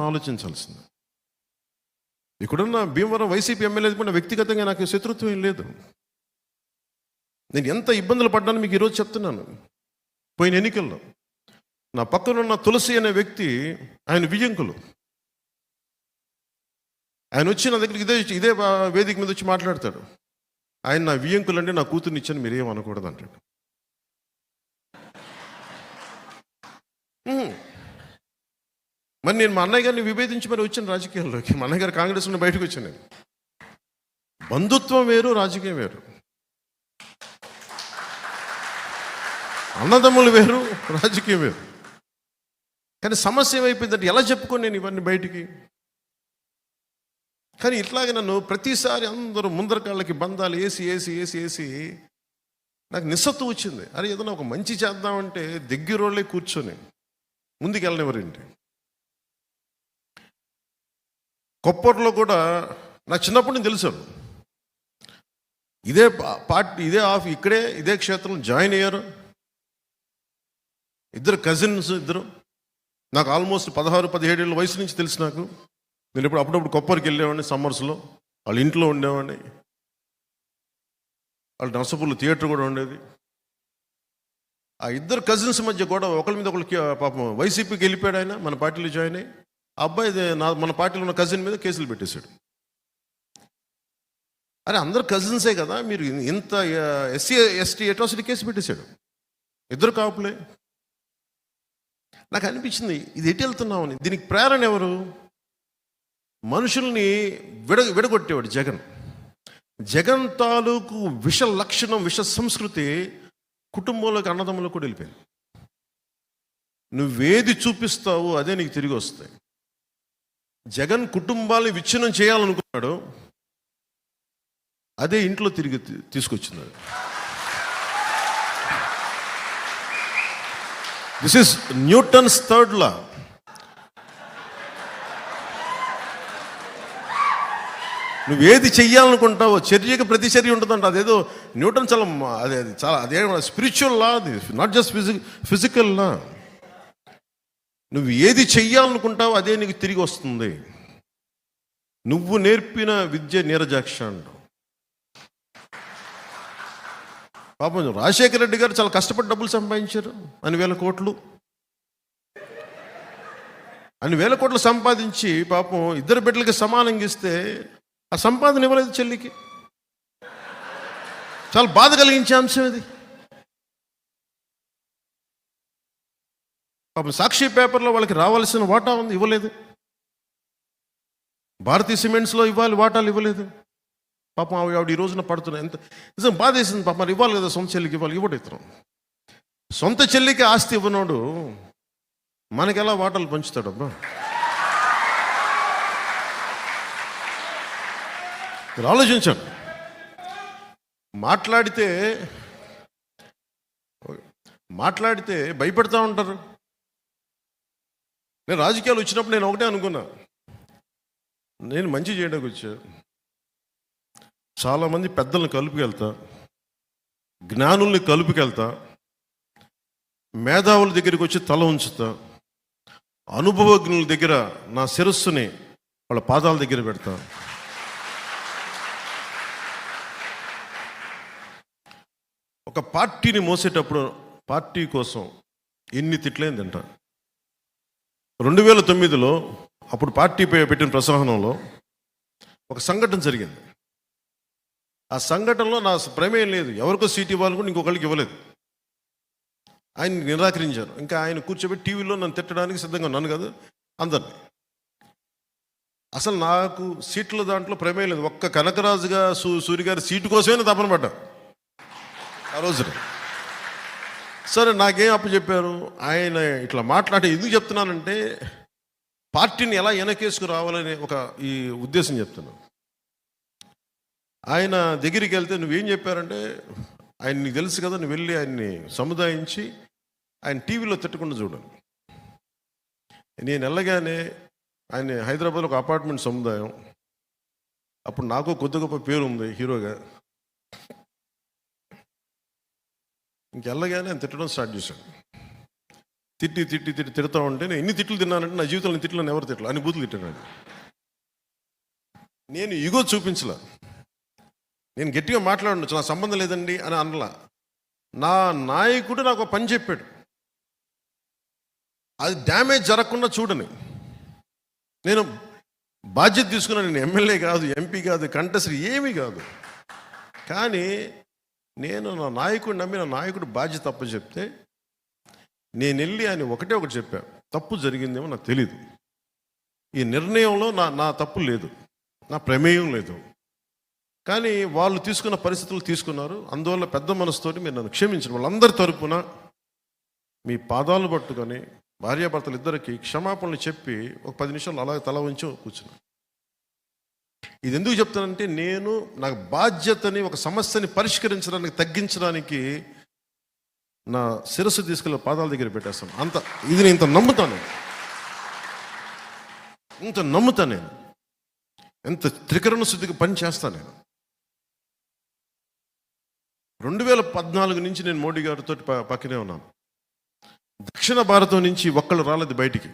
మనం ఆలోచించాల్సింది. ఇక్కడున్న భీమవరం వైసీపీ ఎమ్మెల్యే కూడా వ్యక్తిగతంగా నాకు శత్రుత్వం ఏం లేదు. నేను ఎంత ఇబ్బందులు పడ్డాను మీకు ఈరోజు చెప్తున్నాను. పోయిన ఎన్నికల్లో నా పక్కన ఉన్న తులసి అనే వ్యక్తి ఆయన విజంకులు ఆయన వచ్చి నా దగ్గరికి ఇదే ఇదే వేదిక మీద వచ్చి మాట్లాడతాడు. ఆయన నా వియ్యంకులు అంటే నా కూతుర్నిచ్చాను మీరేం అనకూడదు అంటాడు. మరి నేను మా అన్నయ్య గారిని విభేదించి మరి వచ్చాను రాజకీయాల్లోకి. మా అన్నయ్య గారు కాంగ్రెస్ నుండి బయటకు వచ్చాను నేను బంధుత్వం వేరు రాజకీయం వేరు. అన్నదమ్ములు వేరు రాజకీయం వేరు. కానీ సమస్య ఏమైపోయిందంటే ఎలా చెప్పుకొని నేను ఇవన్నీ బయటికి? కానీ ఇట్లాగే నన్ను ప్రతిసారి అందరూ ముందర కాళ్ళకి బంధాలు వేసి వేసి వేసి వేసి నాకు నిస్సత్తు వచ్చింది. అరే ఏదైనా ఒక మంచి చేద్దామంటే దగ్గరోళ్ళే కూర్చొని ముందుకు కొప్పర్లో కొప్పట్లో కూడా నాకు చిన్నప్పటి నుంచి తెలుసు ఇదే పార్టీ ఇదే ఆఫ్ ఇక్కడే ఇదే క్షేత్రం జాయిన్ అయ్యారు. ఇద్దరు కజిన్స్ ఇద్దరు. నాకు ఆల్మోస్ట్ పదహారు పదిహేడు ఏళ్ళ వయసు నుంచి తెలుసు నాకు. నేను ఇప్పుడు అప్పుడప్పుడు కొప్పరికి వెళ్ళేవాడిని సమ్మర్స్లో. వాళ్ళ ఇంట్లో ఉండేవాడిని. వాళ్ళ నర్సపూర్లో థియేటర్ కూడా ఉండేది. ఆ ఇద్దరు కజిన్స్ మధ్య కూడా ఒకరి మీద ఒకరికి పాపం వైసీపీకి వెళ్ళిపోయాడు ఆయన మన పార్టీలో జాయిన్ అయ్యి. అబ్బాయి ఇది నా మన పార్టీలో ఉన్న కజిన్ మీద కేసులు పెట్టేశాడు. అరే అందరు కజిన్సే కదా మీరు ఇంత ఎస్సీ ఎస్టీ అట్రాసిటీ కేసు పెట్టేశాడు. ఇద్దరు కాపులే. నాకు అనిపించింది ఇది ఎటు వెళ్తున్నామని. దీనికి ప్రేరణ ఎవరు? మనుషుల్ని విడ విడగొట్టేవాడు జగన్. జగన్ తాలూకు విష లక్షణం విష సంస్కృతి కుటుంబంలోకి అన్నదమ్ములకు కూడా వెళ్ళిపోయింది. నువ్వేది చూపిస్తావో అదే నీకు తిరిగి వస్తాయి. జగన్ కుటుంబాన్ని విచ్ఛిన్నం చేయాలనుకున్నాడు అదే ఇంట్లో తిరిగి తీసుకొచ్చింది. This is Newton's third law నువ్వు ఏది చెయ్యాలనుకుంటావో చర్యకి ప్రతి చర్య ఉంటుందంట. అదేదో న్యూటన్ చాలా అదే అది చాలా అదే స్పిరిచువల్ లా అది not just physic physical law నువ్వు ఏది చెయ్యాలనుకుంటావో అదే నీకు తిరిగి వస్తుంది. నువ్వు నేర్పిన విద్య నీరజాక్ష అంటావు పాపం రాజశేఖర రెడ్డి గారు చాలా కష్టపడి డబ్బులు సంపాదించారు. అన్ని వేల కోట్లు. అన్ని వేల కోట్లు సంపాదించి పాపం ఇద్దరు బిడ్డలకి సమానంగా ఇస్తే ఆ సంపాదన ఇవ్వలేదు చెల్లికి. చాలా బాధ కలిగించే అంశం ఇది. పాపం సాక్షి పేపర్లో వాళ్ళకి రావాల్సిన వాటా ఉంది ఇవ్వలేదు. భారతీయ సిమెంట్స్లో ఇవ్వాలి వాటాలు ఇవ్వలేదు. పాపం ఆవిడ ఆవిడ ఈ రోజున పడుతున్నాయి ఎంత నిజం బాధ వేసింది పాపం మరి ఇవ్వాలి కదా సొంత చెల్లికి ఇవ్వాలి ఇవ్వడు ఇతను. సొంత చెల్లికి ఆస్తి ఇవ్వనోడు మనకి ఎలా వాటాలు పంచుతాడబ్బా? మీరు ఆలోచించండి. మాట్లాడితే మాట్లాడితే భయపెడతా ఉంటారు. నేను రాజకీయాలు వచ్చినప్పుడు నేను ఒకటే అనుకున్నా. నేను మంచి చేయడానికి వచ్చా. చాలామంది పెద్దలను కలుపుకెళ్తా. జ్ఞానుల్ని కలుపుకెళ్తా. మేధావుల దగ్గరికి వచ్చి తల ఉంచుతా. అనుభవజ్ఞుల దగ్గర నా శిరస్సుని వాళ్ళ పాదాల దగ్గర పెడతా. ఒక పార్టీని మోసేటప్పుడు పార్టీ కోసం ఎన్ని తిట్లేని తింటా. రెండు వేల తొమ్మిదిలో అప్పుడు పార్టీ పే- పెట్టిన ప్రసంగంలో ఒక సంఘటన జరిగింది. ఆ సంఘటనలో నా ప్రమేయం లేదు. ఎవరికో సీట్ ఇవ్వాలి కూడా ఇంకొకరికి ఇవ్వలేదు. ఆయన నిరాకరించారు ఇంకా ఆయన కూర్చోబెట్టి టీవీలో నన్ను తిట్టడానికి సిద్ధంగా ఉన్నాను కదా అందరిని. అసలు నాకు సీట్ల దాంట్లో ప్రమేయం లేదు. ఒక్క కనకరాజుగా సూ సూర్య గారి సీటు కోసమే తపన పడ్డా. ఆ రోజున. సరే నాకేం అప్పచెప్పారు? ఆయన ఇట్లా మాట్లాడి ఎందుకు చెప్తున్నానంటే పార్టీని ఎలా వెనకేసుకు రావాలనే ఒక ఈ ఉద్దేశం చెప్తున్నాను. ఆయన దగ్గరికి వెళ్తే నువ్వేం చెప్పారంటే ఆయన నీకు తెలుసు కదా నువ్వు వెళ్ళి ఆయన్ని సముదాయించి ఆయన టీవీలో తిట్టకుండా చూడండి. నేను వెళ్ళగానే ఆయన హైదరాబాద్లో ఒక అపార్ట్మెంట్ సముదాయం. అప్పుడు నాకు కొద్ది గొప్ప పేరు ఉంది హీరోగా. ఇంకెళ్ళగానే ఆయన తిట్టడం స్టార్ట్ చేశాడు తిట్టి తిట్టి తిట్టి తిడతా ఉంటే నేను ఎన్ని తిట్లు తిన్నానంటే నా జీవితంలో ఎన్ని ఎవరు తిట్లు అని బూతులు తిట్టాను నేను. ఇగో చూపించలా. నేను గట్టిగా మాట్లాడచ్చు నా సంబంధం లేదండి అని అనలా. నా నాయకుడు నాకు ఒక పని చెప్పాడు. అది డ్యామేజ్ జరగకుండా చూడని. నేను బాధ్యత తీసుకున్నాను నేను ఎమ్మెల్యే కాదు ఎంపీ కాదు కంటెస్టర్ ఏమీ కాదు. కానీ నేను నా నాయకుడు నమ్మి నా నాయకుడు బాధ్యత తప్పు చెప్తే నేను వెళ్ళి ఆయన ఒకటే ఒకటి చెప్పా తప్పు జరిగిందేమో నాకు తెలియదు ఈ నిర్ణయంలో నా నా తప్పు లేదు. నా ప్రమేయం లేదు. కానీ వాళ్ళు తీసుకున్న పరిస్థితులు తీసుకున్నారు. అందువల్ల పెద్ద మనసుతోటి మీరు నన్ను క్షమించిన వాళ్ళందరి తరపున మీ పాదాలు పట్టుకొని భార్యాభర్తలు ఇద్దరికి క్షమాపణలు చెప్పి ఒక పది నిమిషాలు అలాగే తల ఉంచి కూర్చున్నాను. ఇది ఎందుకు చెప్తానంటే నేను నాకు బాధ్యతని ఒక సమస్యని పరిష్కరించడానికి తగ్గించడానికి నా శిరస్సు తీసుకెళ్ళి పాదాల దగ్గర పెట్టేస్తాను. అంత ఇది నేను ఇంత నమ్ముతాను ఇంత నమ్ముతాను నేను. ఎంత త్రికరణ శుద్ధికి పని చేస్తాను నేను. రెండు వేల పద్నాలుగు నుంచి నేను మోడీ గారితో పక్కనే ఉన్నాను. దక్షిణ భారతం నుంచి ఒక్కళ్ళు రాలేదు బయటికి.